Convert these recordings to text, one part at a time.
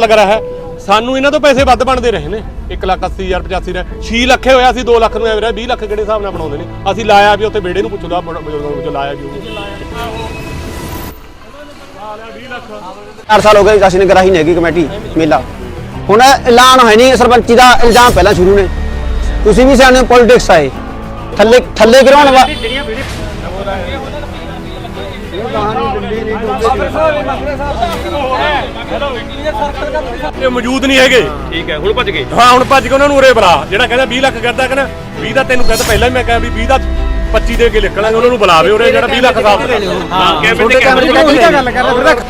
ਲੱਗ ਰਿਹਾ ਹੈ। ਸਾਨੂੰ ਇਹਨਾਂ ਤੋਂ ਪੈਸੇ ਵੱਧ ਬਣਦੇ ਰਹੇ ਨੇ। 1 ਲੱਖ 80 85 ਨੇ 6 ਲੱਖੇ ਹੋਇਆ ਸੀ 2 ਲੱਖ ਨੂੰ ਐਵਰੇਜ 20 ਲੱਖ ਕਿਹੜੇ ਹਿਸਾਬ ਨਾਲ ਬਣਾਉਂਦੇ ਨੇ? ਅਸੀਂ ਲਾਇਆ ਵੀ ਉੱਥੇ ਬੇੜੇ ਨੂੰ ਪੁੱਛਦਾ ਬਜ਼ੁਰਗਾਂ ਨੂੰ ਲਾਇਆ ਵੀ ਉਹ 4 ਸਾਲ ਹੋ ਗਏ ਅਸੀਂ ਨੇ ਕਰਾਹੀ ਨਹੀਂ ਹੈਗੀ ਕਮੇਟੀ, ਮੇਲਾ। ਹੁਣ ਐਲਾਨ ਹੋਇਆ ਨਹੀਂ ਸਰਪੰਚੀ ਦਾ ਇਲਜ਼ਾਮ ਪਹਿਲਾਂ ਸ਼ੁਰੂ ਨੇ। ਤੁਸੀਂ ਵੀ ਸਿਆਣੇ ਪੋਲਿਟਿਕਸ ਆਏ ਥੱਲੇ ਥੱਲੇ ਗਿਰਾਉਣ ਵਾ ਇਹ ਮੌਜੂਦ ਨਹੀਂ ਹੈਗੇ ਠੀਕ ਹੈ ਹੁਣ ਭੱਜ ਗਏ ਹਾਂ ਹੁਣ ਭੱਜ ਕੇ ਉਹਨਾਂ ਨੂੰ ਉਰੇ ਬੁਲਾ ਜਿਹੜਾ ਕਹਿੰਦਾ 20 ਲੱਖ ਕਰਦਾ ਕਹਿੰਦਾ 20 ਦਾ ਤੈਨੂੰ ਕਹਿੰਦਾ ਪਹਿਲਾਂ ਹੀ ਮੈਂ ਕਿਹਾ ਵੀ 20 ਦਾ 25 ਦੇ ਕੇ ਨਿਕਲਾਂਗੇ ਉਹਨਾਂ ਨੂੰ ਬੁਲਾਵੇ ਉਰੇ ਜਿਹੜਾ 20 ਲੱਖ ਦਾ ਹਾਂ ਕੈਮਰੇ ਤੇ ਕੈਮਰੇ ਗੱਲ ਕਰ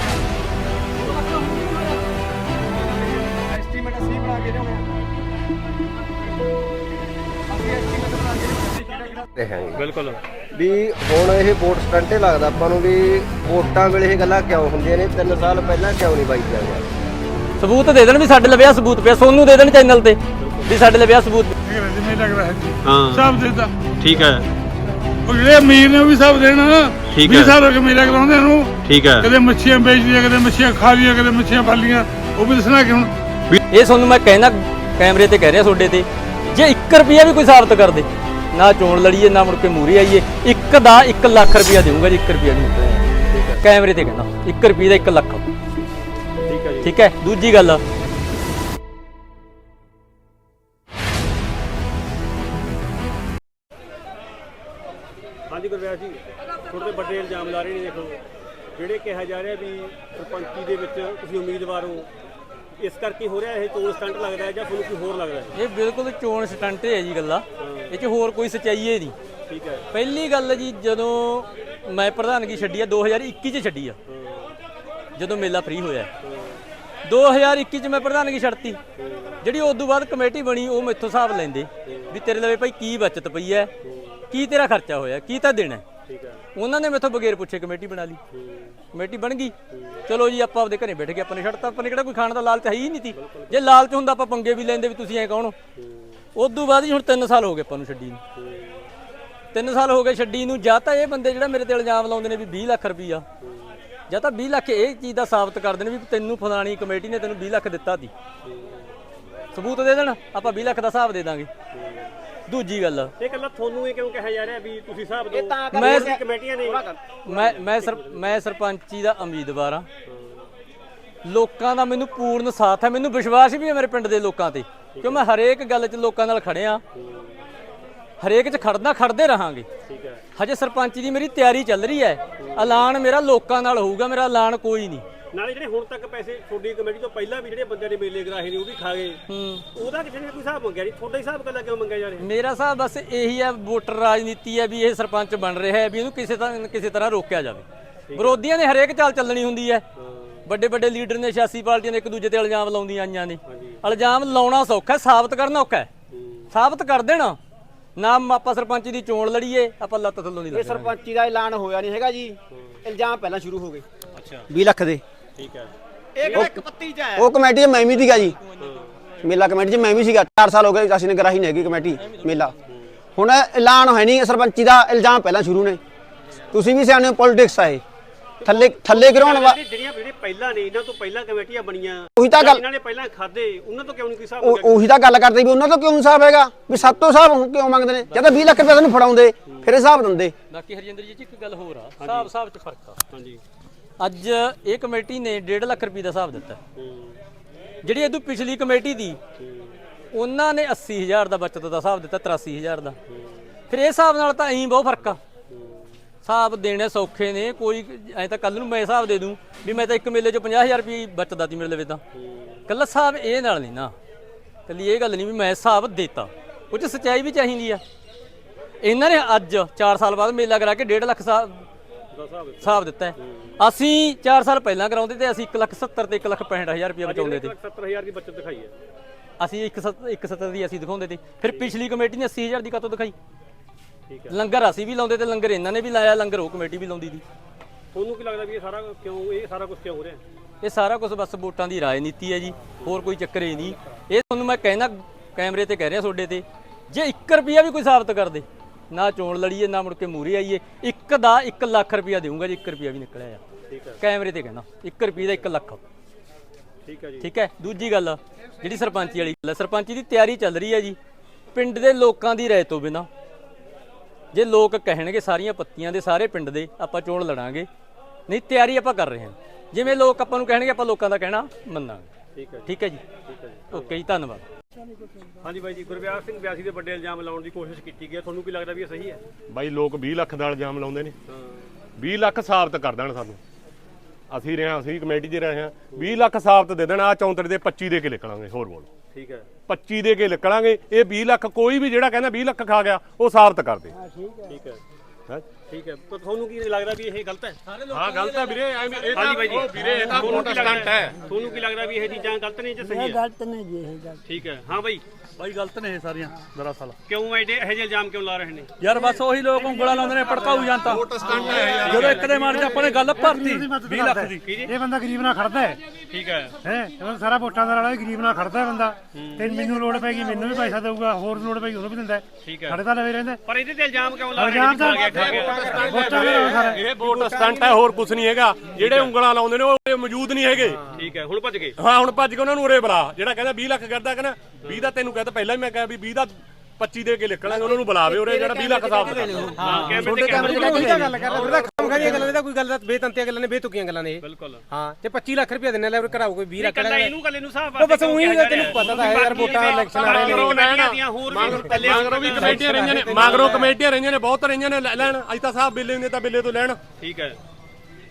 ਰਿਹਾ ਬਿਲਕੁਲ। ਵੀ ਹੁਣ ਇਹ ਵੋਟ ਸਟੰਟੇ ਲੱਗਦਾ ਆਪਾਂ ਨੂੰ ਵੀ ਵੋਟਾਂ ਵੇਲੇ ਇਹ ਗੱਲਾਂ ਕਿਉਂ ਹੁੰਦੀਆਂ ਨੇ? 3 ਸਾਲ ਪਹਿਲਾਂ ਕਿਉਂ ਨਹੀਂ ਬਾਈ ਜਾਂਦੇ? ਸਬੂਤ ਦੇ ਦੇਣ ਵੀ ਸਾਡੇ ਲਵਿਆ ਸਬੂਤ ਪਿਆ ਸੋਨੂੰ ਦੇ ਦੇਣ ਚੈਨਲ ਤੇ ਵੀ ਸਾਡੇ ਲਵਿਆ ਸਬੂਤ। ਜਿਵੇਂ ਲੱਗ ਰਿਹਾ ਹੈ ਜੀ। ਹਾਂ। ਸਭ ਦੇਦਾ। ਠੀਕ ਹੈ। ਉਹ ਜਿਹੜੇ ਅਮੀਰ ਨੇ ਉਹ ਵੀ ਸਭ ਦੇਣ। ਠੀਕ ਹੈ। ਸਾਲ ਹੋ ਗਏ ਮੇਲਾ ਕਰਾਉਂਦੇ ਨੂੰ। ਠੀਕ ਹੈ। ਕਦੇ ਮੱਛੀਆਂ ਵੇਚਦੀਆਂ ਕਦੇ ਮੱਛੀਆਂ ਖਾ ਲਈਆਂ ਕਦੇ ਮੱਛੀਆਂ ਫੜ ਲਈਆਂ ਉਹ ਵੀ ਦੱਸਣਾ ਕਿ ਹੁਣ ਇਹ ਤੁਹਾਨੂੰ ਮੈਂ ਕਹਿਣਾ ਕੈਮਰੇ ਤੇ ਕਹਿ ਰਿਹਾ ਤੁਹਾਡੇ ਤੇ ਜੇ 1 ਰੁਪਿਆ ਵੀ ਕੋਈ ਸਾਬਤ ਕਰ ਦੇ ਨਾ ਚੋਣ ਲੜੀਏ ਨਾ ਮੁੜ ਕੇ ਮੂਰੀ ਆਈਏ। ਇੱਕ ਦਾ 1 ਲੱਖ ਰੁਪਿਆ ਦੇਊਂਗਾ ਜੀ 1 ਰੁਪਿਆ ਨਹੀਂ ਕੈਮਰੇ ਤੇ ਕਹਿਣਾ 1 ਰੁਪਏ ਦਾ 1 ਲੱਖ। ਠੀਕ ਹੈ ਜੀ। ਠੀਕ ਹੈ ਦੂਜੀ ਗੱਲ। ਹਾਂਜੀ ਗੁਰਵਿਆਸ ਜੀ ਤੁਹਾਡੇ ਵੱਡੇ ਇਲਜ਼ਾਮ ਲਾ ਰਹੇ ਨੇ ਦੇਖੋ। ਜਿਹੜੇ ਕਿਹਾ ਜਾ ਰਿਹਾ ਵੀ ਸਰਪੰਚੀ ਦੇ ਵਿੱਚ ਤੁਸੀਂ ਉਮੀਦਵਾਰ ਹੋ ਇਸ ਕਰਕੇ ਹੋ ਰਿਹਾ ਇਹ ਚੋਣ ਸਟੰਟ ਲੱਗਦਾ ਹੈ ਜਾਂ ਤੁਹਾਨੂੰ ਕੋਈ ਹੋਰ ਲੱਗਦਾ ਹੈ? ਇਹ ਬਿਲਕੁਲ ਚੋਣ ਸਟੰਟ ਹੈ ਜੀ ਗੱਲਾਂ। ਇਹ 'ਚ ਹੋਰ ਕੋਈ ਸਚਾਈ ਹੈ ਨਹੀਂ। ਠੀਕ ਹੈ। ਪਹਿਲੀ ਗੱਲ ਜੀ ਜਦੋਂ ਮੈਂ ਪ੍ਰਧਾਨਗੀ ਛੱਡੀ ਆ 2021 ਚ ਛੱਡੀ ਆ। ਜਦੋਂ ਮੇਲਾ ਫ੍ਰੀ ਹੋਇਆ 2021 ਚ ਮੈਂ ਪ੍ਰਧਾਨਗੀ ਛੱਡਤੀ। ਜਿਹੜੀ ਉਸ ਤੋਂ ਬਾਅਦ ਕਮੇਟੀ ਬਣੀ ਉਹ ਮੈਥੋਂ ਹਿਸਾਬ ਲੈਂਦੇ ਵੀ ਤੇਰੇ ਲਵੇ ਭਾਈ ਕੀ ਬਚਤ ਪਈ ਹੈ ਕੀ ਤੇਰਾ ਖਰਚਾ ਹੋਇਆ ਕੀ ਤਾਂ ਦੇਣਾ। ਠੀਕ ਹੈ। ਉਹਨਾਂ ਨੇ ਮੈਥੋਂ ਬਗੈਰ ਪੁੱਛੇ ਕਮੇਟੀ ਬਣਾ ਲਈ। ਕਮੇਟੀ ਬਣ ਗਈ। ਚਲੋ ਜੀ, ਆਪਾਂ ਆਪਦੇ ਘਰੇ ਬੈਠ ਕੇ ਆਪਾਂ ਨੇ ਛੱਡਤਾ, ਆਪਾਂ ਨੇ ਕਿਹੜਾ ਕੋਈ ਖਾਣ ਦਾ ਲਾਲਚ ਹੈ ਹੀ ਨਹੀਂ ਸੀ। ਜੇ ਲਾਲਚ ਹੁੰਦਾ, ਆਪਾਂ ਪੰਗੇ ਵੀ ਲੈਂਦੇ ਵੀ ਤੁਸੀਂ ਐ ਕੌਣ ਹੋ ਉਸ ਤੋਂ ਬਾਅਦ ਜੀ ਹੁਣ 3 ਸਾਲ ਹੋ ਗਏ ਆਪਾਂ ਨੂੰ ਛੱਡੀ ਨੂੰ। ਤਿੰਨ ਸਾਲ ਹੋ ਗਏ ਛੱਡੀ ਨੂੰ, ਜਾਂ ਤਾਂ ਇਹ ਬੰਦੇ ਜਿਹੜਾ ਮੇਰੇ ਤੇ ਇਲਜ਼ਾਮ ਲਾਉਂਦੇ ਨੇ ਵੀ 20 ਲੱਖ ਰੁਪਈਆ, ਜਾਂ ਤਾਂ 20 ਲੱਖ ਇਹ ਚੀਜ਼ ਦਾ ਸਾਬਤ ਕਰਦੇ ਨੇ ਵੀ ਤੈਨੂੰ ਫਲਾਣੀ ਕਮੇਟੀ ਨੇ ਤੈਨੂੰ 20 ਲੱਖ ਦਿੱਤਾ ਸੀ। ਸਬੂਤ ਦੇ ਦੇਣ, ਆਪਾਂ 20 ਲੱਖ ਦਾ ਹਿਸਾਬ ਦੇ ਦਾਂਗੇ। ਦੂਜੀ ਗੱਲ। ਇਹ ਕੱਲਾ ਤੁਹਾਨੂੰ ਇਹ ਕਿਉਂ ਕਿਹਾ ਜਾ ਰਿਹਾ ਵੀ ਤੁਸੀਂ ਹਿਸਾਬ ਦਿਓ ਮੈਂ ਇਹ ਕਮੇਟੀਆਂ ਨੇ ਮੈਂ ਮੈਂ ਸਰ ਮੈਂ ਸਰਪੰਚੀ ਦਾ ਉਮੀਦਵਾਰ ਆ ਲੋਕਾਂ ਦਾ ਮੈਨੂੰ ਪੂਰਨ ਸਾਥ ਹੈ। ਮੈਨੂੰ ਵਿਸ਼ਵਾਸ ਵੀ ਹੈ ਮੇਰੇ ਪਿੰਡ ਦੇ ਲੋਕਾਂ ਤੇ। ਕਿਉਂ ਮੈਂ ਹਰੇਕ ਗੱਲ 'ਚ ਲੋਕਾਂ ਨਾਲ ਖੜਿਆ। ਹਰੇਕ 'ਚ ਖੜਨਾ ਖੜਦੇ ਰਹਾਂਗੇ। ਠੀਕ ਹੈ। ਹਜੇ ਸਰਪੰਚੀ ਦੀ ਮੇਰੀ ਤਿਆਰੀ ਚੱਲ ਰਹੀ ਹੈ। ਐਲਾਨ ਮੇਰਾ ਲੋਕਾਂ ਨਾਲ ਹੋਊਗਾ। ਮੇਰਾ ਐਲਾਨ ਕੋਈ ਨਹੀਂ। ਨਾਲੇ ਜਿਹੜੇ ਹੁਣ ਤੱਕ ਪੈਸੇ ਤੁਹਾਡੀ ਕਮੇਟੀ ਤੋਂ ਪਹਿਲਾਂ ਵੀ ਜਿਹੜੇ ਬੰਦਿਆਂ ਨੇ ਮੇਲੇ ਕਰਾਏ ਨੇ ਉਹ ਵੀ ਖਾ ਗਏ। ਹੂੰ। ਉਹਦਾ ਕਿਸੇ ਨੇ ਕੋਈ ਹਿਸਾਬ ਮੰਗਿਆ ਨਹੀਂ? ਤੁਹਾਡਾ ਹਿਸਾਬ ਕੱਲਾ ਕਿਉਂ ਮੰਗਿਆ ਜਾ ਰਿਹਾ? ਮੇਰਾ ਹਿਸਾਬ ਬਸ ਇਹੀ ਹੈ ਵੋਟਰ ਰਾਜਨੀਤੀ ਹੈ ਵੀ ਇਹ ਸਰਪੰਚ ਬਣ ਰਿਹਾ ਹੈ ਵੀ ਇਹਨੂੰ ਕਿਸੇ ਤਰ੍ਹਾਂ ਕਿਸੇ ਤਰ੍ਹਾਂ ਰੋਕਿਆ ਜਾਵੇ। ਵਿਰੋਧੀਆਂ ਨੇ ਹਰੇਕ ਚਾਲ ਚੱਲਣੀ ਹੁੰਦੀ ਹੈ। ਵੱਡੇ ਵੱਡੇ ਲੀਡਰ ਨੇ ਸਿਆਸੀ ਪਾਰਟੀਆਂ ਨੇ ਇੱਕ ਦੂਜੇ ਤੇ ਇਲਜ਼ਾਮ ਲਾਉਂਦੀਆਂ ਆਈਆਂ ਨੇ। ਇਲਜ਼ਾਮ ਲਾਉਣਾ ਸੌਖਾ ਹੈ, ਸਾਬਤ ਕਰਨਾ ਔਖਾ ਹੈ। ਸਾਬਤ ਕਰ ਦੇਣਾ। ਨਾ ਆਪਾਂ ਸਰਪੰਚ ਦੀ ਚੋਣ ਲੜੀਏ ਆਪਾਂ ਲੱਤ ਥੱਲੋਂ ਨਹੀਂ ਇਹ ਲੱਗਣਾ। ਸਰਪੰਚੀ ਦਾ ਐਲਾਨ ਹੋਇਆ ਨਹੀਂ ਹੈਗਾ ਜੀ। ਇਲਜ਼ਾਮ ਪਹਿਲਾਂ ਸ਼ੁਰੂ ਹੋ ਗਏ। ਅੱਛਾ। 20 ਲੱਖ ਦੇ। ਠੀਕ ਹੈ। ਉਹ ਕਮੇਟੀ 'ਚ ਮੈਂ ਵੀ ਸੀਗਾ ਜੀ। ਮੇਲਾ ਕਮੇਟੀ 'ਚ ਮੈਂ ਵੀ ਸੀਗਾ 4 ਸਾਲ ਹੋ ਗਏ ਅਸੀਂ ਨੇ ਕਰਾਹੀ ਨਹੀਂ ਹੈਗੀ ਕਮੇਟੀ ਮੇਲਾ। ਹੁਣ ਐਲਾਨ ਹੋਇਆ ਨਹੀਂ ਸਰਪੰਚੀ ਦਾ ਇਲਜ਼ਾਮ ਪਹਿਲਾਂ ਸ਼ੁਰੂ ਨੇ। ਤੁਸੀਂ ਵੀ ਸਿਆਣੇ ਪੋਲਿਟਿਕਸ ਆਏ ਥੱਲੇ ਥੱਲੇ ਗਿਰਾਉਣ ਵਾ ਜਿਹੜੀ- ਜਿਹੜੀਆਂ ਜਿਹੜੇ ਪਹਿਲਾਂ ਨੇ ਇਹਨਾਂ ਤੋਂ ਪਹਿਲਾਂ ਕਮੇਟੀਆਂ ਬਣੀਆਂ। ਉਹੀ ਤਾਂ ਗੱਲ- ਇਹਨਾਂ ਨੇ ਪਹਿਲਾਂ ਖਾਦੇ ਉਹਨਾਂ ਤੋਂ ਕਿਉਂ ਨਹੀਂ ਕੋਈ ਹਿਸਾਬ ਉਹ- ਮੰਗਿਆ ਉਹੀ ਤਾਂ ਗੱਲ ਕਰਦੇ ਵੀ ਉਹਨਾਂ ਤੋਂ ਕਿਉਂ ਹਿਸਾਬ ਹੈਗਾ? ਵੀ ਸੱਤ ਤੋਂ ਹਿਸਾਬ ਹੁਣ ਕਿਉਂ ਮੰਗਦੇ ਨੇ? ਜਾਂ ਤਾਂ 20 ਲੱਖ ਰੁਪਏ ਤੁਹਾਨੂੰ ਫੜਾਉਂਦੇ ਫਿਰ ਹਿਸਾਬ ਦਿੰਦੇ। ਬਾਕੀ ਹਰਜਿੰਦਰ ਜੀ ਚ ਇੱਕ ਗੱਲ ਹੋਰ ਆ। ਹਿਸਾਬ ਹਿਸਾਬ ਚ ਫ਼ਰਕ ਆ। ਹਾਂਜੀ। ਅੱਜ ਇਹ ਕਮੇਟੀ ਨੇ 1.5 ਲੱਖ ਰੁਪਏ ਦਾ ਹਿਸਾਬ ਦਿੱਤਾ। ਜਿਹੜੀ ਇਹਦੋਂ ਪਿਛਲੀ ਕਮੇਟੀ ਦੀ ਉਹਨਾਂ ਨੇ 80000 ਦਾ ਬਚਤ ਦਾ ਹਿਸਾਬ ਦਿੱਤਾ 83000 ਦਾ। ਫਿਰ ਇਹ ਹਿਸਾਬ ਨਾਲ ਤਾਂ ਐਂ ਬਹੁਤ ਫ਼ਰਕ ਆ। ਹਿਸਾਬ ਦੇਣੇ ਸੌਖੇ ਨੇ ਕੋਈ ਐ ਤਾਂ ਕੱਲ ਨੂੰ ਮੈਂ ਹਿਸਾਬ ਦੇ ਦੂੰ ਵੀ ਮੈਂ ਤਾਂ ਇੱਕ ਮੇਲੇ 'ਚ 50000 ਰੁਪਏ ਬਚਦਾ ਤੀ ਮੇਰੇ ਲਵੇ ਤਾਂ। ਕੱਲਾ ਹਿਸਾਬ ਇਹ ਨਾਲ ਨਹੀਂ ਨਾ। ਕੱਲੀ ਇਹ ਗੱਲ ਨਹੀਂ ਵੀ ਮੈਂ ਹਿਸਾਬ ਦੇਤਾ। ਉਹ 'ਚ ਸੱਚਾਈ ਵੀ ਚਾਹੀਦੀ ਆ। ਇਹਨਾਂ ਨੇ ਅੱਜ 4 ਸਾਲ ਬਾਅਦ ਮੇਲਾ ਕਰਾ ਕੇ 1.5 ਲੱਖ ਹਿਸਾਬ ਦਿੱਤਾ ਹੈ। ਅਸੀਂ 4 ਸਾਲ ਪਹਿਲਾਂ ਕਰਾਉਂਦੇ ਤੇ ਅਸੀਂ 1 ਲੱਖ 70 ਤੇ 1 ਲੱਖ 65000 ਰੁਪਏ ਬਚਾਉਂਦੇ ਤੇ। 70000 ਦੀ ਬਚਤ ਦਿਖਾਈ ਹੈ। ਅਸੀਂ 170 ਦੀ ਅਸੀਂ ਦਿਖਾਉਂਦੇ ਤੇ। ਫਿਰ ਪਿਛਲੀ ਕਮੇਟੀ ਨੇ 80000 ਦੀ ਕਾਤੋਂ ਦਿਖਾਈ? ਠੀਕ ਲੰਗਰ ਅਸੀਂ ਵੀ ਲਾਉਂਦੇ ਤੇ ਲੰਗਰ ਇਹਨਾਂ ਨੇ ਵੀ ਲਾਇਆ ਲੰਗਰ ਉਹ ਕਮੇਟੀ ਵੀ ਲਾਉਂਦੀ ਸੀ। ਤੁਹਾਨੂੰ ਕੀ ਲੱਗਦਾ ਵੀ ਇਹ ਸਾਰਾ ਕਿਉਂ ਇਹ ਸਾਰਾ ਕੁਝ ਕਿਉਂ ਹੋ ਰਿਹਾ? ਇਹ ਸਾਰਾ ਕੁਝ ਬਸ ਵੋਟਾਂ ਦੀ ਰਾਜਨੀਤੀ ਹੈ ਜੀ ਹੋਰ ਕੋਈ ਚੱਕਰ ਹੀ ਨਹੀਂ। ਇਹ ਤੁਹਾਨੂੰ ਮੈਂ ਕਹਿਣਾ ਕੈਮਰੇ ਤੇ ਕਹਿ ਰਿਹਾ ਤੁਹਾਡੇ ਤੇ ਜੇ 1 ਰੁਪਿਆ ਵੀ ਕੋਈ ਸਾਬਤ ਕਰ ਦੇ ਨਾ ਚੋਣ ਲੜੀਏ ਨਾ ਮੁੜ ਕੇ ਮੂਰੀ ਆਈਏ। ਇੱਕ ਦਾ 1 ਲੱਖ ਰੁਪਿਆ ਦੇਊਂਗਾ ਜੀ 1 ਰੁਪਿਆ ਵੀ ਨਿਕਲਿਆ ਆ। ਠੀਕ ਹੈ ਕੈਮਰੇ ਤੇ ਕਹਿਣਾ 1 ਰੁਪਏ ਦਾ 1 ਲੱਖ। ਠੀਕ ਹੈ ਜੀ। ਠੀਕ ਹੈ? ਦੂਜੀ ਗੱਲ ਜਿਹੜੀ ਸਰਪੰਚੀ ਵਾਲੀ ਗੱਲ ਹੈ ਸਰਪੰਚੀ ਦੀ ਤਿਆਰੀ ਚੱਲ ਰਹੀ ਹੈ ਜੀ। ਪਿੰਡ ਦੇ ਲੋਕਾਂ ਦੀ ਰਾਏ ਤੋਂ ਬਿਨਾ। ਜੇ ਲੋਕ ਕਹਿਣਗੇ ਸਾਰੀਆਂ ਪੱਤੀਆਂ ਦੇ ਸਾਰੇ ਪਿੰਡ ਦੇ ਆਪਾਂ ਚੋਣ ਲੜਾਂਗੇ। ਨਹੀਂ ਤਿਆਰੀ ਆਪਾਂ ਕਰ ਰਹੇ ਹਾਂ। ਜਿਵੇਂ ਲੋਕ ਆਪਾਂ ਨੂੰ ਕਹਿਣਗੇ ਆਪਾਂ ਲੋਕਾਂ ਦਾ ਕਹਿਣਾ ਮੰਨਾਂਗੇ। ਠੀਕ ਹੈ ਜੀ। ਠੀਕ ਹੈ ਜੀ? ਠੀਕ ਹੈ ਜੀ। ਓਕੇ ਜੀ ਧੰਨਵਾਦ। ਹਾਂਜੀ ਬਾਈ ਜੀ ਗੁਰਵਿਆਸ ਸਿੰਘ ਬਿਆਸੀ ਦੇ ਵੱਡੇ ਇਲਜ਼ਾਮ ਲਾਉਣ ਦੀ ਕੋਸ਼ਿਸ਼ ਕੀਤੀ ਗਈ ਹੈ ਤੁਹਾਨੂੰ ਕੀ ਲੱਗਦਾ ਵੀ ਇਹ ਸਹੀ ਹੈ? ਬਾਈ ਲੋਕ 20 ਲੱਖ ਦਾ ਇਲਜ਼ਾਮ ਲਾਉਂਦੇ ਨੇ। ਹਾਂ। 20 ਲੱਖ ਸਾਬਤ ਕਰ ਦੇਣ ਸਾਨੂੰ। ਅਸੀਂ ਰਹੇ ਹਾਂ ਅਸੀਂ ਕਮੇਟੀ 'ਚ ਰਹੇ ਹਾਂ। 20 ਲੱਖ ਸਾਬਤ ਦੇ ਦੇਣ ਆ ਚੌਂਤਰੇ ਦੇ 25 ਦੇ ਕੇ ਨਿਕਲਾਂਗੇ ਹੋਰ ਬੋਲ। ਠੀਕ ਹੈ। 25 ਦੇ ਕੇ ਨਿਕਲਾਂਗੇ ਇਹ 20 ਲੱਖ ਕੋਈ ਵੀ ਜਿਹੜਾ ਕਹਿੰਦਾ 20 ਲੱਖ ਖਾ ਗਿਆ ਉਹ ਸਾਬਤ ਕਰ ਦੇ। ਠੀਕ ਹੈ ਹੈਂ? ਠੀਕ ਹੈ ਤਾਂ ਤੁਹਾਨੂੰ ਕੀ ਲੱਗਦਾ ਵੀ ਇਹ ਗਲਤ ਹੈ ਹਾਂ ਗਲਤ ਹੈ ਵੀਰੇ ਐਵੇਂ ਇਹ ਹਾਂਜੀ ਬਾਈ ਜੀ ਉਹ ਵੀਰੇ ਇਹ ਤਾਂ ਤੁਹਾਨੂੰ ਵੋਟ ਕੀ ਲੱਗਦਾ ਸਟੰਟ ਹੈ ਤੁਹਾਨੂੰ ਕੀ ਲੱਗਦਾ ਵੀ ਇਹ ਚੀਜ਼ਾਂ ਗਲਤ ਨੇ ਜਾਂ ਸਹੀ ਹੈ ਗਲਤ ਨੇ ਜੀ ਇਹ ਗੱਲ ਠੀਕ ਹੈ ਹਾਂ ਬਾਈ ਬਾਈ ਗਲਤ ਨੇ ਇਹ ਸਾਰੀਆਂ ਦਰਅਸਲ। ਕਿਉਂ ਐਡੇ ਇਹੋ ਜਿਹੇ ਇਲਜ਼ਾਮ ਕਿਉਂ ਲਾ ਰਹੇ ਨੇ? ਯਾਰ ਬਸ ਉਹੀ ਲੋਕ ਉਂਗਲਾਂ ਲਾਉਂਦੇ ਨੇ ਭੜਕਾਊ ਜਨਤਾ। ਜਦੋਂ ਇੱਕ ਦੇ ਮਨ 'ਚ ਆਪਾਂ ਨੇ ਗੱਲ ਭਰਤੀ। 20 ਲੱਖ ਦੀ। ਇਹ ਬੰਦਾ ਗਰੀਬ ਨਾਲ ਖੜਦਾ ਹੈ। ਠੀਕ ਹੈ। ਹੈ ਇਹ ਸਾਰਾ ਵੋਟਾਂ ਦਾ ਰੌਲਾ ਗਰੀਬ ਨਾਲ ਖੜਦਾ ਹੈ ਬੰਦਾ। ਤੇ ਮੈਨੂੰ ਲੋੜ ਪੈਗੀ ਮੈਨੂੰ ਵੀ ਪੈਸਾ ਦੇਊਗਾ ਹੋਰ ਲੋੜ ਪੈਗੀ ਉਹਨੂੰ ਵੀ ਦਿੰਦਾ ਹੈ। ਠੀਕ ਹੈ। ਸਾਡੇ ਤਾਂ ਲਵੇ ਰਹਿੰਦਾ ਪਰ ਇਹਦੇ ਤੇ ਇਲਜ਼ਾਮ ਕਿਉਂ ਲਾ ਰਹੇ ਨੇ? ਵੋਟਾਂ ਦਾ ਰੌਲਾ ਸਾਰਾ ਇਹ ਵੋਟ ਸਟੰਟ ਹੈ ਹੋਰ ਕੁਝ ਨਹੀਂ ਹੈਗਾ। ਜਿਹੜੇ ਉਂਗਲਾਂ ਲਾਉਂਦੇ ਨੇ ਉਹ ਇਹ ਮੌਜੂਦ ਨਹੀਂ ਹੈਗੇ। ਠੀਕ ਹੈ ਹੁਣ ਭੱਜ ਗਏ। ਹਾਂ ਹੁਣ ਭੱਜ ਕੇ ਉਹਨਾਂ ਨੂੰ ਉਰੇ ਬੁਲਾ। ਜਿਹੜਾ ਕਹਿੰਦਾ 20 ਲੱਖ ਕਰਦਾ ਕਹਿੰਦਾ 20 ਦਾ ਤੈਨੂੰ ਕਹਿੰਦਾ ਪਹਿਲਾਂ ਹੀ ਮੈਂ ਕਿਹਾ ਵੀ 20 ਦਾ 25 ਦੇ ਕੇ ਨਿਕਲਾਂਗੇ ਉਹਨਾਂ ਨੂੰ ਬੁਲਾਵੇ ਉਰੇ ਜਿਹੜਾ 20 ਲੱਖ ਸਾਫ਼ ਹਾਂ ਕੈਮਰੇ ਤੇ ਕੈਮਰੇ ਉਹੀ ਤਾਂ ਗੱਲ ਕਰ ਰਿਹਾ ਉਹਦਾ ਕੰਮ ਖਾਦੀਆਂ ਗੱਲਾਂ ਨੇ ਤਾਂ ਕੋਈ ਗੱਲ ਦਾ ਬੇਤੰਤੀਆਂ ਗੱਲਾਂ ਨੇ ਬੇਤੁਕੀਆਂ ਗੱਲਾਂ ਨੇ ਇਹ। ਬਿਲਕੁਲ। ਹਾਂ ਤੇ 25 ਲੱਖ ਰੁਪਏ ਦਿੰਨੇ ਲੈ ਉਹ ਕਰਾਓ ਕੋਈ 20 ਲੱਖ ਦਾ ਇਹਨੂੰ ਕੱਲੇ ਨੂੰ ਸਾਫ਼ ਉਹ ਬਸ ਉਹੀ ਤੈਨੂੰ ਪਤਾ ਤਾਂ ਹੈ ਯਾਰ ਵੋਟਾਂ ਦਾ ਇਲੈਕਸ਼ਨ ਆ ਰਹੇ ਨੇ ਮਗਰੋਂ ਵੀ ਕਮੇਟੀਆਂ ਰਹੀਆਂ ਨੇ ਮਗਰੋਂ ਕਮੇਟੀਆਂ ਰਹੀਆਂ ਨੇ ਬਹੁਤ ਰਹੀਆਂ ਨੇ ਲੈਣ ਅੱਜ ਤਾਂ ਸਾਹਿਬ ਬਿੱਲੇ ਨੇ ਤਾਂ ਬਿੱਲੇ ਤੋਂ ਲੈਣ। ਠੀਕ ਹੈ।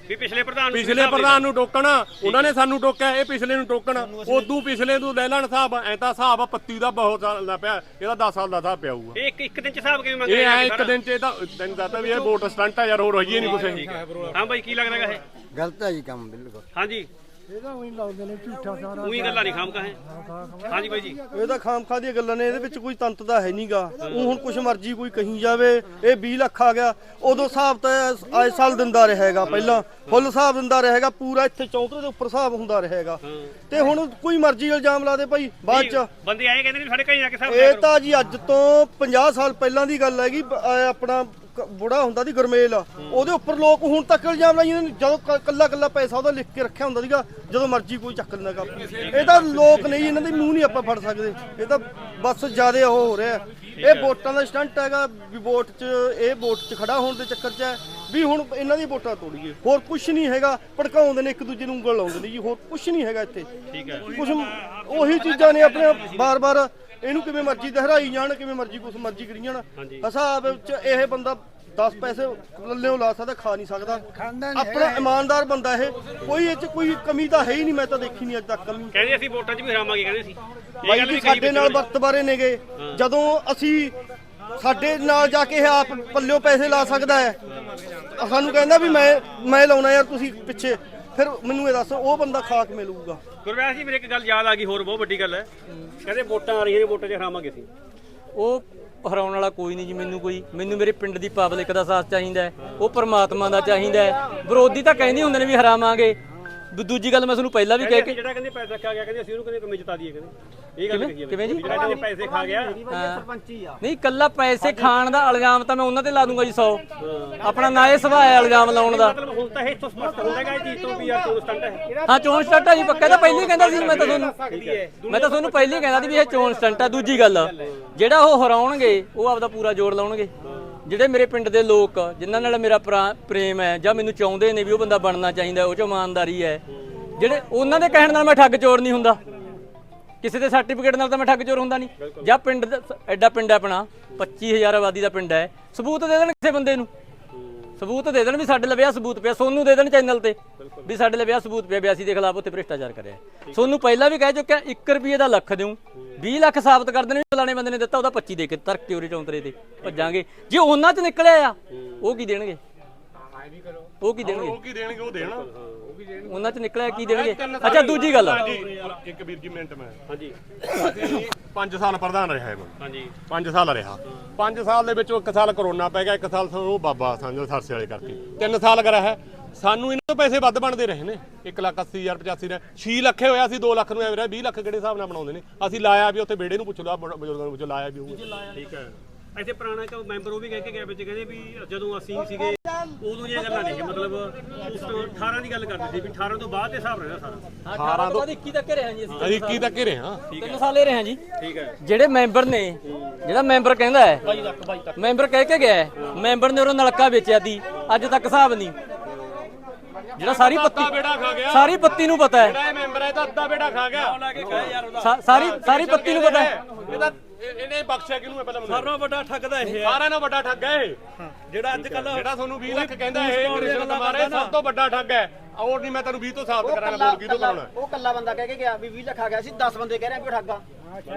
ਵੀ ਪਿਛਲੇ ਪ੍ਰਧਾਨ ਨੂੰ ਪਿਛਲੇ ਪ੍ਰਧਾਨ ਨੂੰ ਟੋਕਣ ਉਹਨਾਂ ਨੇ ਸਾਨੂੰ ਟੋਕਿਆ ਇਹ ਪਿਛਲੇ ਨੂੰ ਟੋਕਣ। ਉਦੋਂ ਪਿਛਲੇ ਨੂੰ ਲੈ ਲੈਣ ਹਿਸਾਬ ਐ ਤਾਂ ਹਿਸਾਬ ਆ ਪੱਤੀ ਦਾ ਬਹੁਤ ਸਾਲ ਦਾ ਪਿਆ ਇਹਦਾ 10 ਸਾਲ ਦਾ ਹਿਸਾਬ ਪਿਆ ਹੋਊਗਾ। ਇਹ ਇੱਕ ਇੱਕ ਦਿਨ ਚ ਹਿਸਾਬ ਕਿਵੇਂ ਮੰਗ ਇਹ ਐ ਇੱਕ ਦਿਨ ਚ ਇਹ ਤਾਂ ਤੈਨੂੰ ਦੱਸਦਾ ਵੀ ਇਹ ਵੋਟ ਸਟੰਟ ਆ ਯਾਰ ਹੋਰ ਹੋਈਏ ਨਹੀਂ ਕੁਛ। ਹਾਂ। ਬਾਈ ਕੀ ਲੱਗਦਾ ਹੈ ਗਲਤ ਹੈ ਜੀ ਕੰਮ ਬਿਲਕੁਲ। ਹਾਂਜੀ। ਇਹਦਾ ਉਹੀ ਲਾਉਂਦੇ ਨੇ ਝੂਠਾ ਸਾਰਾ ਉਹੀ ਗੱਲਾਂ ਨਹੀਂ ਖਾਮ ਹੈ? ਹਾਂਜੀ ਬਾਈ ਜੀ। ਇਹ ਤਾਂ ਖਾਮਖਾ ਦੀਆਂ ਗੱਲਾਂ ਨੇ ਇਹਦੇ ਵਿੱਚ ਕੋਈ ਤੰਤ ਦਾ ਹੈ ਨਹੀਂਗਾ ਉਹ ਹੁਣ ਕੁਛ ਮਰਜ਼ੀ ਕੋਈ ਕਹੀ ਜਾਵੇ ਇਹ 20 ਲੱਖ ਆ ਗਿਆ। ਉਦੋਂ ਹਿਸਾਬ ਤਾਂ ਆਏ ਸਾਲ ਦਿੰਦਾ ਰਹੇਗਾ ਪਹਿਲਾਂ। ਫੁੱਲ ਹਿਸਾਬ ਦਿੰਦਾ ਰਹੇਗਾ ਪੂਰਾ ਇੱਥੇ ਚੌਂਤਰੇ ਦੇ ਉੱਪਰ ਹਿਸਾਬ ਹੁੰਦਾ ਰਹੇਗਾ। ਤੇ ਹੁਣ ਕੋਈ ਮਰਜ਼ੀ ਇਲਜ਼ਾਮ ਲਾ ਦੇ ਭਾਈ ਬਾਅਦ ਚ। ਬੰਦੇ ਆਏ ਕਹਿੰਦੇ ਨੇ ਸਾਡੇ ਘਰੇ ਜਾ ਕੇ ਹਿਸਾਬ ਇਹ ਤਾਂ ਜੀ ਅੱਜ ਤੋਂ 50 ਸਾਲ ਪਹਿਲਾਂ ਦੀ ਗੱਲ ਹੈਗੀ ਆਪਣਾ ਕ- ਬੁੜਾ ਹੁੰਦਾ ਦੀ ਗਰਮੇਲ। ਉਹਦੇ ਉੱਪਰ ਲੋਕ ਹੁਣ ਤੱਕ ਇਲਜ਼ਾਮ ਲਾਈ ਜਾਂਦੇ ਨੇ ਜਦੋਂ ਕ- ਕੱਲਾ ਕੱਲਾ ਪੈਸਾ ਉਹਦਾ ਲਿਖ ਕੇ ਰੱਖਿਆ ਹੁੰਦਾ ਸੀਗਾ ਜਦੋਂ ਮਰਜ਼ੀ ਕੋਈ ਚੱਕ ਲੈਂਦਾ ਕਾਪੀ। ਇਹ ਤਾਂ ਲੋਕ ਨਹੀਂ ਇਹਨਾਂ ਦੇ ਮੂੰਹ ਨਹੀਂ ਆਪਾਂ ਫੜ ਸਕਦੇ। ਇਹ ਤਾਂ ਬਸ ਜ਼ਿਆਦਾ ਉਹ ਹੋ ਰਿਹਾ। ਇਹ ਵੋਟਾਂ ਦਾ ਸਟੰਟ ਹੈਗਾ ਵੀ ਵੋਟ 'ਚ ਇਹ ਵੋਟ 'ਚ ਖੜਾ ਹੋਣ ਦੇ ਚੱਕਰ 'ਚ ਹੈ ਵੀ ਹੁਣ ਇਹਨਾਂ ਦੀ ਵੋਟਾਂ ਤੋੜੀਏ। ਹੋਰ ਕੁਝ ਨਹੀਂ ਹੈਗਾ ਭੜਕਾਉਂਦੇ ਨੇ ਇੱਕ ਦੂਜੇ ਨੂੰ ਉਂਗਲ ਲਾਉਂਦੇ ਨੇ ਜੀ ਹੋਰ ਕੁਝ ਨਹੀਂ ਹੈਗਾ ਇੱਥੇ। ਠੀਕ ਹੈ। ਕੁਝ ਉਹੀ ਚੀਜ਼ਾਂ ਨੇ ਆਪਣੇ ਬਾਰ-ਬਾਰ ਇਹਨੂੰ ਕਿਵੇਂ ਮਰਜ਼ੀ ਦਹਰਾਈ ਜਾਣ ਕਿਵੇਂ ਮਰਜ਼ੀ ਕੁਛ ਮਰਜ਼ੀ ਕਰੀ ਜਾਣ। ਹਿਸਾਬ ਵਿੱਚ ਇਹ ਬੰਦਾ 10 ਪੈਸੇ ਲੱਲਿਓ ਲਾ ਸਕਦਾ ਖਾ ਨਹੀਂ ਸਕਦਾ। ਆਪਣਾ ਇਮਾਨਦਾਰ ਬੰਦਾ ਇਹ। ਕੋਈ ਇਹ ਚ ਕੋਈ ਕਮੀ ਤਾਂ ਹੈ ਹੀ ਨਹੀਂ ਮੈਂ ਤਾਂ ਦੇਖੀ ਨਹੀਂ ਅੱਜ ਤੱਕ ਕਮੀ। ਕਹਿੰਦੇ ਅਸੀਂ ਵੋਟਾਂ 'ਚ ਵੀ ਹਰਾਵਾਂਗੇ ਕਹਿੰਦੇ ਸੀ ਬਾਈ ਜੀ ਵੀ ਸਾਡੇ ਨਾਲ ਵਰਤ ਬਾਰੇ ਨੇਗੇ। ਜਦੋਂ ਅਸੀਂ ਸਾਡੇ ਨਾਲ ਜਾ ਕੇ ਇਹ ਆਪ ਪੱਲਿਓ ਪੈਸੇ ਲਾ ਸਕਦਾ ਹੈ ਸਾਨੂੰ ਕਹਿੰਦਾ ਵੀ ਮੈਂ ਮੈਂ ਲਾਉਣਾ ਯਾਰ ਤੁਸੀਂ ਪਿੱਛੇ। ਫਿਰ ਮੈਨੂੰ ਇਹ ਦੱਸ ਉਹ ਬੰਦਾ ਖਾ ਕੇ ਮਿਲੂਗਾ। ਗੁਰਵਿਆਸ ਜੀ ਮੇਰੇ ਇੱਕ ਗੱਲ ਯਾਦ ਆ ਗਈ ਹੋਰ ਬਹੁਤ ਵੱਡੀ ਗੱਲ ਹੈ। ਕਹਿੰਦੇ ਵੋਟਾਂ ਆ ਰਹੀਆਂ ਨੇ ਵੋਟਾਂ 'ਚ ਹਰਾਵਾਂਗੇ ਅਸੀਂ। ਉਹ ਹਰਾਉਣ ਵਾਲਾ ਕੋਈ ਨਹੀਂ ਜੀ ਮੈਨੂੰ ਕੋਈ ਮੈਨੂੰ ਮੇਰੇ ਪਿੰਡ ਦੀ ਪਬਲਿਕ ਦਾ ਸਾਥ ਚਾਹੀਦਾ ਹੈ, ਉਹ ਪ੍ਰਮਾਤਮਾ ਦਾ ਚਾਹੀਦਾ ਹੈ। ਵਿਰੋਧੀ ਤਾਂ ਕਹਿੰਦੇ ਹੁੰਦੇ ਨੇ ਵੀ ਹਰਾਵਾਂਗੇ। ਦੂ- ਦੂਜੀ ਗੱਲ ਮੈਂ ਤੁਹਾਨੂੰ ਪਹਿਲਾਂ ਵੀ ਕਹਿ ਕੇ ਜਿਹੜਾ ਕਹਿੰਦੇ ਪੈਸਾ ਖਾ ਗਿਆ ਕਹਿੰਦੇ ਅਸੀਂ ਉਹਨੂੰ ਕਹਿੰਦੇ ਕਮੇ ਜਿਤਾ ਦਈਏ ਕਹਿੰਦੇ। ਇਹ ਗੱਲ? ਕਹੀ ਹੈ ਕਿਵੇਂ ਜੀ? ਜਿਹੜਾ ਕਹਿੰਦੇ ਪੈਸੇ ਖਾ ਗਿਆ। ਨਹੀਂ ਕੱਲਾ ਪੈਸੇ ਖਾਣ ਦਾ ਇਲਜ਼ਾਮ ਤਾਂ ਮੈਂ ਉਹਨਾਂ ਤੇ ਲਾ ਦੂੰਗਾ ਜੀ 100 ਆਪਣਾ ਨਾ ਇਹ ਸੁਭਾਅ ਹੈ ਇਲਜ਼ਾਮ ਲਾਉਣ ਦਾ। ਮਤਲਬ ਹੁਣ ਤਾਂ ਇਹ ਤੋਂ ਸਪਸ਼ਟ ਹੁੰਦਾ ਹੈਗਾ ਇਹ ਚੀਜ਼ ਤੋਂ ਵੀ ਯਾਰ ਚੋਣ ਸਟੰਟ ਹੈ। ਹਾਂ ਚੋਣ ਸਟੰਟ ਆ ਜੀ ਪੱਕਾ ਤਾਂ ਪਹਿਲਾਂ ਹੀ ਕਹਿੰਦਾ ਸੀ ਮੈਂ ਤਾਂ ਤੁਹਾਨੂੰ। ਮੈਂ ਤਾਂ ਤੁਹਾਨੂੰ ਪਹਿਲਾਂ ਹੀ ਕਹਿੰਦਾ ਸੀ ਵੀ ਇਹ ਚੋਣ ਸਟੰਟ ਆ ਦੂਜੀ ਗੱਲ ਜਿਹੜਾ ਉਹ ਹਰਾਉਣਗੇ ਉਹ ਆਪਦਾ ਪੂਰਾ ਜੋਰ ਲਾਉਣਗੇ। ਜਿਹੜੇ ਮੇਰੇ ਪਿੰਡ ਦੇ ਲੋਕ ਜਿਨ੍ਹਾਂ ਨਾਲ ਮੇਰਾ ਪ੍ਰਾ- ਪ੍ਰੇਮ ਹੈ ਜਾਂ ਮੈਨੂੰ ਚਾਹੁੰਦੇ ਨੇ ਵੀ ਉਹ ਬੰਦਾ ਬਣਨਾ ਚਾਹੀਦਾ, ਉਹ ਚ ਇਮਾਨਦਾਰੀ ਹੈ, ਜਿਹੜੇ ਉਹਨਾਂ ਦੇ ਕਹਿਣ ਨਾਲ ਮੈਂ ਠੱਗ ਚੋਰ ਨਹੀਂ ਹੁੰਦਾ। ਕਿਸੇ ਦੇ ਸਰਟੀਫਿਕੇਟ ਨਾਲ ਤਾਂ ਮੈਂ ਠੱਗ ਚੋਰ ਹੁੰਦਾ ਨਹੀਂ। ਜਾਂ ਪਿੰਡ ਐਡਾ ਪਿੰਡ ਹੈ ਆਪਣਾ 25000 ਆਬਾਦੀ ਦਾ ਪਿੰਡ ਹੈ। ਸਬੂਤ ਦੇ ਦੇਣ ਕਿਸੇ ਬੰਦੇ ਨੂੰ। ਸਬੂਤ ਦੇ ਦੇਣ ਵੀ ਸਾਡੇ ਲਵਿਆ ਸਬੂਤ ਪਿਆ ਸੋਨੂੰ ਦੇ ਦੇਣ ਚੈਨਲ ਤੇ। ਵੀ ਸਾਡੇ ਲਵਿਆ ਸਬੂਤ ਪਿਆ ਬਿਆਸੀ ਦੇ ਖਿਲਾਫ ਉੱਤੇ ਭ੍ਰਿਸ਼ਟਾਚਾਰ ਕਰਿਆ। ਸੋਨੂੰ ਪਹਿਲਾਂ ਵੀ ਕਹਿ ਚੁੱਕਿਆ 1 ਰੁਪਏ ਦਾ ਲੱਖ ਦਿਉ। 20 ਲੱਖ ਸਾਬਤ ਕਰ ਦੇਣੇ ਵੀ ਫਲਾਣੇ ਬੰਦੇ ਨੇ ਦਿੱਤਾ ਉਹਦਾ 25 ਦੇ ਕੇ ਤਰਕ ਉਰੇ ਚੌਂਤਰੇ ਤੇ ਭੱਜਾਂਗੇ। ਜੇ ਉਹਨਾਂ ਚ ਨਿਕਲਿਆ ਆ ਉਹ ਕੀ ਦੇਣਗੇ? ਉਹ ਕੀ ਦੇਣਗੇ? ਉਹ ਕੀ ਦੇਣਗੇ ਉਹ ਦੇਣ। ਉਹਨਾਂ ਚ ਨਿਕਲਿਆ ਕੀ ਦੇਣਗੇ? ਅੱਛਾ ਦੂਜੀ ਗੱਲ। ਇੱਕ ਵੀਰ ਜੀ ਮਿੰਟ ਮੈਂ। ਹਾਂਜੀ। ਅਸੀਂ 5 ਸਾਲ ਪ੍ਰਧਾਨ ਰਿਹਾ ਹੈ ਮੈਂ ਹਾਂਜੀ। 5 ਸਾਲ ਰਿਹਾ। 5 ਸਾਲ ਦੇ ਵਿੱਚੋਂ ਇੱਕ ਸਾਲ ਕਰੋਨਾ ਪੈ ਗਿਆ ਇੱਕ ਸਾਲ ਸਾਨੂੰ ਉਹ ਬਾਬਾ ਸਮਝੋ ਸਰਸੇ ਵਾਲੇ ਕਰਕੇ। 3 ਸਾਲ ਕਰਾ ਹੈ। ਸਾਨੂੰ ਇਹਨਾਂ ਤੋਂ ਪੈਸੇ ਵੱਧ ਬਣਦੇ ਰਹੇ ਨੇ। 1 ਲੱਖ 80 ਹਜ਼ਾਰ 85 ਨੇ 6 ਲੱਖੇ ਹੋਇਆ ਸੀ 2 ਲੱਖ ਨੂੰ ਐਵੇਂ ਰਿਹਾ। 20 ਲੱਖ ਕਿਹੜੇ ਹਿਸਾਬ ਨਾਲ ਬਣਾਉਂਦੇ ਨੇ? ਅਸੀਂ ਲਾਇਆ ਵੀ ਉੱਥੇ ਬੇੜੇ ਨੂੰ ਪੁੱਛ ਲਓ ਬਜ਼ੁਰਗਾਂ ਨੂੰ ਪੁੱਛੋ ਲਾਇਆ ਵੀ ਹੋਊਗਾ। ਠੀਕ ਹੈ। ਇੱਥੇ ਪੁਰਾਣਾ ਇੱਕ ਮੈਂਬਰ ਉਹ ਵੀ ਕਹਿ ਕੇ ਗਿਆ ਵਿੱਚ ਕਹਿੰਦੇ ਵੀ ਜਦੋਂ ਅਸੀਂ ਸੀਗੇ ਉਦੋਂ ਦੀਆਂ ਗੱਲਾਂ ਨਹੀਂ ਮਤਲਬ ਉਸ ਤੋਂ 18 ਦੀ ਗੱਲ ਕਰਦੇ ਸੀ ਵੀ 18 ਤੋਂ ਬਾਅਦ ਦੇ ਹਿਸਾਬ ਰਹਿਣਾ ਸਾਰਾ। 18 ਤੋਂ ਬਾਅਦ 21 ਤੱਕ ਰਹੇ ਹਾਂ ਜੀ ਅਸੀਂ। ਅਸੀਂ ਕੀ ਤੱਕ ਘਿਰੇ ਹਾਂ। ਤਿੰਨ ਸਾਲ ਹੀ ਰਹੇ ਹਾਂ ਜੀ। ਠੀਕ ਹੈ। ਜਿਹੜੇ ਮੈਂਬਰ ਨੇ ਜਿਹੜਾ ਮੈਂਬਰ ਕਹਿੰਦਾ ਹੈ ਮੈਂਬਰ ਕਹਿ ਕੇ ਗਿਆ ਹੈ, ਮੈਂਬਰ ਨੇ ਉਹ ਨਲਕਾ ਵੇਚਿਆ ਦੀ ਅੱਜ ਤੱਕ ਹਿਸਾਬ ਨਹੀਂ। ਜਿਹੜਾ ਸਾਰੀ ਪੱਤੀ ਬੇੜਾ ਖਾ ਗਿਆ। ਸਾਰੀ ਪੱਤੀ ਨੂੰ ਪਤਾ ਹੈ। ਜਿਹੜਾ ਇਹ ਮੈਂਬਰ ਹੈ ਤਾਂ ਅੱਧਾ ਬੇੜਾ ਖਾ ਗਿਆ। ਸਾਰੀ ਸਾਰੀ ਪੱਤੀ ਨੂੰ ਪਤਾ ਹੈ। ਇਹ ਇਹ- ਇਹਨੇ ਬਖਸ਼ਿਆ ਕਿਹਨੂੰ ਹੈ ਪਹਿਲਾਂ ਮੈਨੂੰ ਸਾਰਾ ਵੱਡਾ ਠੱਗਦਾ ਇਹ। ਹੈ ਸਾਰਿਆਂ ਨਾਲੋਂ ਵੱਡਾ ਠੱਗ ਹੈ ਇਹ। ਜਿਹੜਾ ਅੱਜ ਕੱਲ ਜਿਹੜਾ ਤੁਹਾਨੂੰ 20 ਲੱਖ ਕਹਿੰਦਾ ਇਹ ਕ੍ਰਿਸ਼ਨ ਕੁਮਾਰ ਇਹ ਸਭ ਤੋਂ ਵੱਡਾ ਠੱਗ ਹੈ। ਔਰ ਨਹੀਂ ਮੈਂ ਤੁਹਾਨੂੰ 20 ਤੋਂ ਸਾਬਤ ਕਰਾਂਗਾ ਬੋਲ ਕੀ ਤੋਂ ਕਰਾਉਣਾ। ਉਹ ਕੱਲਾ ਬੰਦਾ ਕਹਿ ਕੇ ਗਿਆ ਵੀ 20 ਲੱਖ ਆ ਗਿਆ ਸੀ 10 ਬੰਦੇ ਕਹਿ ਰਹੇ ਆ ਵੀ ਉਹ ਠੱਗਾ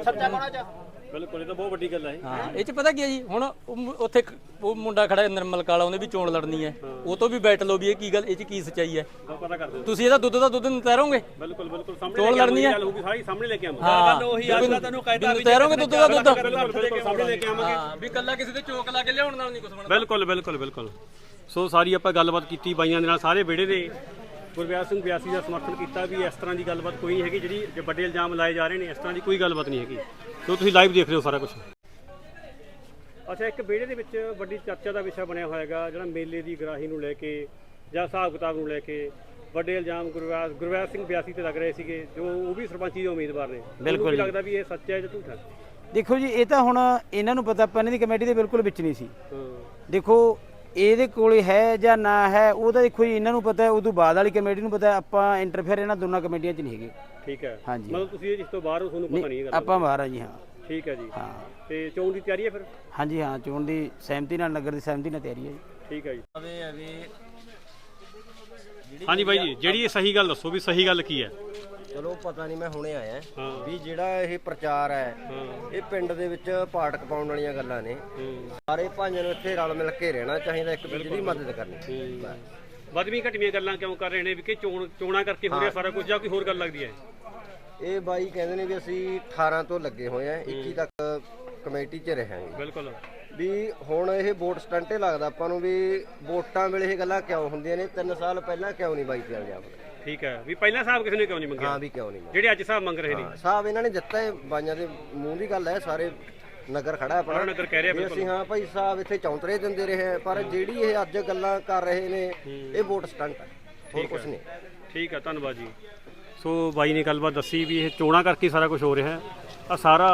ਸੱਚਾ ਕੋਣਾ ਚ? ਬਿਲਕੁਲ ਇਹ ਤਾਂ ਬਹੁਤ ਵੱਡੀ ਗੱਲ ਹੈ ਹਾਂ ਇਹ ਚ ਪਤਾ ਕੀ ਹੈ ਜੀ ਹੁਣ ਉਹ ਉੱਥੇ ਇੱਕ ਉਹ ਮੁੰਡਾ ਖੜਾ ਹੈ ਨਿਰਮਲ ਕਾਲਾ ਉਹਨੇ ਵੀ ਚੋਣ ਲੜਨੀ ਹੈ। ਉਹ ਤੋਂ ਵੀ ਬੈਠ ਲਓ ਵੀ ਇਹ ਕੀ ਗੱਲ ਇਹ ਚ ਕੀ ਸੱਚਾਈ ਹੈ। ਪਤਾ ਕਰ ਦਿਓ। ਤੁਸੀਂ ਇਹਦਾ ਦੁੱਧ ਦਾ ਦੁੱਧ ਨਹੀਂ ਤੈਰੋਗੇ? ਬਿਲਕੁਲ ਬਿਲਕੁਲ ਸਾਹਮਣੇ ਚੋਣ ਲੈ ਕੇ ਲੜਨੀ ਹੈ। ਹੋਊਗੀ ਸਾਰੀ ਸਾਹਮਣੇ ਲੈ ਕੇ ਆਵਾਂਗੇ। ਹਾਂ। ਗੱਲ ਉਹੀ ਦਾ ਤੈਨੂੰ ਕਹਿਤਾ ਵੀ ਤੈਰੋਗੇ ਦੁੱਧ ਦਾ ਦੁੱਧ? ਬਿਲਕੁਲ ਸਾਹਮਣੇ ਲੈ ਕੇ ਆਵਾਂਗੇ। ਹਾਂ ਵੀ ਕੱਲਾ ਕਿਸੇ ਦੇ ਚੋਕ ਲਾ ਕੇ ਲਿਆਉਣ ਨਾਲ ਨਹੀਂ ਕੁਝ ਬਣਦਾ। ਬਿਲਕੁਲ ਬਿਲਕੁਲ ਬਿਲਕੁਲ। ਸੋ ਸਾਰੀ ਆਪਾਂ ਗੱਲਬਾਤ ਕੀਤੀ ਬਾਈਆਂ ਦੇ ਨਾਲ ਸਾਰੇ ਵਿਹੜੇ ਦੇ ਗੁਰਵਿਆਸ ਸਿੰਘ ਬਿਆਸੀ ਦਾ ਸਮਰਥਨ ਕੀਤਾ ਵੀ ਇਸ ਤਰ੍ਹਾਂ ਦੀ ਗੱਲਬਾਤ ਕੋਈ ਨਹੀਂ ਹੈਗੀ ਜਿਹੜੀ ਜੇ ਵੱਡੇ ਇਲਜ਼ਾਮ ਲਾਏ ਜਾ ਰਹੇ ਨੇ ਇਸ ਤਰ੍ਹਾਂ ਦੀ ਕੋਈ ਗੱਲਬਾਤ ਨਹੀਂ ਹੈਗੀ। ਸੋ ਤੁਸੀਂ ਲਾਈਵ ਦੇਖ ਰਹੇ ਹੋ ਸਾਰਾ ਕੁਝ ਅੱਛਾ ਇੱਕ ਵਿਹੜੇ ਦੇ ਵਿੱਚ ਵੱਡੀ ਚਰਚਾ ਦਾ ਵਿਸ਼ਾ ਬਣਿਆ ਹੋਇਆਗਾ ਜਿਹੜਾ ਮੇਲੇ ਦੀ ਗਰਾਹੀ ਨੂੰ ਲੈ ਕੇ ਜਾਂ ਹਿਸਾਬ ਕਿਤਾਬ ਨੂੰ ਲੈ ਕੇ ਵੱਡੇ ਇਲਜ਼ਾਮ ਗੁਰਵਿਆਸ ਗੁਰਵਿਆਸ ਸਿੰਘ ਬਿਆਸੀ ਤੇ ਲੱਗ ਰਹੇ ਸੀਗੇ ਜੋ ਉਹ ਵੀ ਸਰਪੰਚੀ ਦੇ ਉਮੀਦਵਾਰ ਨੇ। ਬਿਲਕੁਲ ਲੱਗਦਾ ਵੀ ਇਹ ਸੱਚ ਹੈ ਜਾਂ ਝੂਠ ਹੈ? ਦੇਖੋ ਜੀ ਇਹ ਤਾਂ ਹੁਣ ਇਹਨਾਂ ਨੂੰ ਪਤਾ ਆਪਾਂ ਇਹਨਾਂ ਦੀ ਕਮੇਟੀ ਦੇ ਬਿਲਕੁਲ ਵਿੱਚ ਨਹੀਂ ਸੀ। ਦੇਖੋ ਇਹਦੇ ਕੋਲੇ ਹੈ ਜਾਂ ਨਾ ਹੈ ਉਹ ਤਾਂ ਦੇਖੋ ਜੀ ਇਹਨਾਂ ਨੂੰ ਪਤਾ ਹੈ ਉਦੋਂ ਬਾਅਦ ਵਾਲੀ ਕਮੇਟੀ ਨੂੰ ਪਤਾ ਹੈ, ਆਪਾਂ ਇੰਟਰਫੇਅਰ ਇਹਨਾਂ ਦੋਨਾਂ ਕਮੇਟੀਆਂ 'ਚ ਨਹੀਂ ਹੈਗੇ। ਠੀਕ ਹੈ। ਹਾਂਜੀ। ਮਤਲਬ ਤੁਸੀਂ ਇਸ ਤੋਂ ਬਾਹਰ ਹੋ ਤੁਹਾਨੂੰ ਪਤਾ ਨਹੀਂ ਇਹ ਗੱਲ ਆਪਾਂ ਬਾਹਰ ਆ ਜੀ ਹਾਂ। ਠੀਕ ਹੈ ਜੀ। ਹਾਂ। ਤੇ ਚੋਣ ਦੀ ਤਿਆਰੀ ਹੈ ਫਿਰ? ਹਾਂਜੀ ਹਾਂ ਚੋਣ ਦੀ ਸਹਿਮਤੀ ਨਾਲ ਨਗਰ ਦੀ ਸਹਿਮਤੀ ਨਾਲ ਤਿਆਰੀ ਹੈ ਜੀ। ਠੀਕ ਹੈ ਜੀ। ਹਾਂਜੀ ਬਾਈ ਜੀ ਜਿਹੜੀ ਇਹ ਸਹੀ ਗੱਲ ਦੱਸੋ ਵੀ ਸਹੀ ਗੱਲ ਕੀ ਹੈ? ਚਲੋ ਪਤਾ ਨਹੀਂ ਮੈਂ ਹੁਣੇ ਆਇਆ। ਵੀ ਜਿਹੜਾ ਇਹ ਪ੍ਰਚਾਰ ਹੈ ਇਹ ਪਿੰਡ ਦੇ ਵਿੱਚ ਪਾਟਕ ਪਾਉਣ ਵਾਲੀਆਂ ਗੱਲਾਂ ਨੇ। ਸਾਰੇ ਭਾਈਆਂ ਨੂੰ ਇੱਥੇ ਰਲ ਮਿਲ ਕੇ ਰਹਿਣਾ ਚਾਹੀਦਾ ਇੱਕ ਦੂਜੇ ਦੀ ਮਦਦ ਕਰਨੀ। ਵਧਵੀਂ ਘਟਵੀਆਂ ਗੱਲਾਂ ਕਿਉਂ ਕਰ ਰਹੇ ਨੇ? ਵੀ ਕਿ ਚੋਣ ਚੋਣਾਂ ਕਰਕੇ ਹੋ ਰਿਹਾ ਸਾਰਾ ਕੁਝ ਜਾਂ ਕੋਈ ਹੋਰ ਗੱਲ ਲੱਗਦੀ ਹੈ? ਇਹ ਬਾਈ ਕਹਿੰਦੇ ਨੇ ਵੀ ਅਸੀਂ 18 ਤੋਂ ਲੱਗੇ ਹੋਏ ਆ 21 ਤੱਕ ਕਮੇਟੀ 'ਚ ਰਹਾਂਗੇ। ਬਿਲਕੁਲ। ਵੀ ਹੁਣ ਇਹ ਵੋਟ ਸਟੰਟੇ ਲੱਗਦਾ ਆਪਾਂ ਨੂੰ ਵੀ ਵੋਟਾਂ ਵੇਲੇ ਇਹ ਗੱਲਾਂ ਕਿਉਂ ਹੁੰਦੀਆਂ ਨੇ? 3 ਸਾਲ ਪਹਿਲਾਂ ਕਿਉਂ ਨਹੀਂ ਬਾਈ ਚੱਲ ਜਾ ਠੀਕ ਹੈ। ਵੀ ਪਹਿਲਾਂ ਸਾਹਿਬ ਕਿਸੇ ਨੇ ਕਿਉਂ ਨਹੀਂ ਮੰਗਿਆ? ਹਾਂ ਵੀ ਕਿਉਂ ਨਹੀਂ ਜਿਹੜੇ ਅੱਜ ਸਾਹਿਬ ਮੰਗ ਰਹੇ ਨੇ। ਸਾਹਿਬ ਇਹਨਾਂ ਨੇ ਦਿੱਤਾ ਹੈ ਬਾਈਆਂ ਦੇ ਮੂੰਹ ਦੀ ਗੱਲ ਹੈ ਸਾਰੇ ਨਗਰ ਖੜਾ ਹੈ ਆਪਣਾ। ਸਾਰਾ ਨਗਰ ਕਹਿ ਰਿਹਾ ਵੀ ਬਿਲਕੁਲ। ਅਸੀਂ ਹਾਂ ਭਾਈ ਸਾਹਿਬ ਇੱਥੇ ਚੌਂਤਰੇ ਦਿੰਦੇ ਰਹੇ ਹੈ, ਪਰ ਜਿਹੜੀ ਇਹ ਅੱਜ ਗੱਲਾਂ ਕਰ ਰਹੇ ਨੇ ਇਹ ਵੋਟ ਸਟੰਟ ਹੈ ਹੋਰ ਕੁਝ ਨਹੀਂ। ਠੀਕ ਹੈ ਧੰਨਵਾਦ ਜੀ। ਸੋ ਬਾਈ ਨੇ ਗੱਲਬਾਤ ਦੱਸੀ ਵੀ ਇਹ ਚੋਣਾਂ ਕਰਕੇ ਸਾਰਾ ਕੁਝ ਹੋ ਰਿਹਾ ਹੈ। ਆ ਸਾਰਾ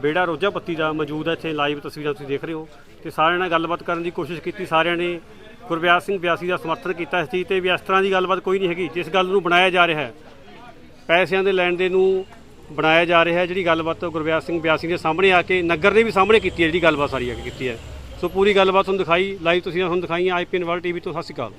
ਬੇੜਾ ਰੋਜਾ ਪੱਤੀ ਦਾ ਮੌਜੂਦ ਹੈ ਇੱਥੇ ਲਾਈਵ ਤਸਵੀਰਾਂ ਤੁਸੀਂ ਦੇਖ ਰਹੇ ਹੋ। ਤੇ ਸਾਰਿਆਂ ਨਾਲ ਗੱਲਬਾਤ ਕਰਨ ਦੀ ਕੋਸ਼ਿਸ਼ ਕੀਤੀ ਸਾਰਿਆਂ ਨੇ ਗੁਰਵਿਆਸ ਸਿੰਘ ਬਿਆਸੀ ਦਾ ਸਮਰਥਨ ਕੀਤਾ ਇਸ ਚੀਜ਼ ਤੇ ਵੀ ਇਸ ਤਰ੍ਹਾਂ ਦੀ ਗੱਲਬਾਤ ਕੋਈ ਨਹੀਂ ਹੈਗੀ, ਜਿਸ ਗੱਲ ਨੂੰ ਬਣਾਇਆ ਜਾ ਰਿਹਾ ਹੈ, ਪੈਸਿਆਂ ਦੇ ਲੈਣ ਦੇ ਨੂੰ ਬਣਾਇਆ ਜਾ ਰਿਹਾ ਹੈ, ਜਿਹੜੀ ਗੱਲਬਾਤ ਗੁਰਵਿਆਸ ਸਿੰਘ ਬਿਆਸੀ ਦੇ ਸਾਹਮਣੇ ਆ ਕੇ ਨਗਰ ਦੇ ਵੀ ਸਾਹਮਣੇ ਕੀਤੀ ਹੈ, ਜਿਹੜੀ ਗੱਲਬਾਤ ਸਾਰੀ ਆ ਕੇ ਕੀਤੀ ਹੈ। ਸੋ ਪੂਰੀ ਗੱਲਬਾਤ ਤੁਹਾਨੂੰ ਦਿਖਾਈ, ਲਾਈਵ ਤੁਸੀਂ ਤੁਹਾਨੂੰ ਦਿਖਾਈਆਂ ਆਈਪੀਐਨ ਵਰਲਡ ਟੀਵੀ ਤੋਂ, ਸਤਿ ਸ਼੍ਰੀ ਅਕਾਲ।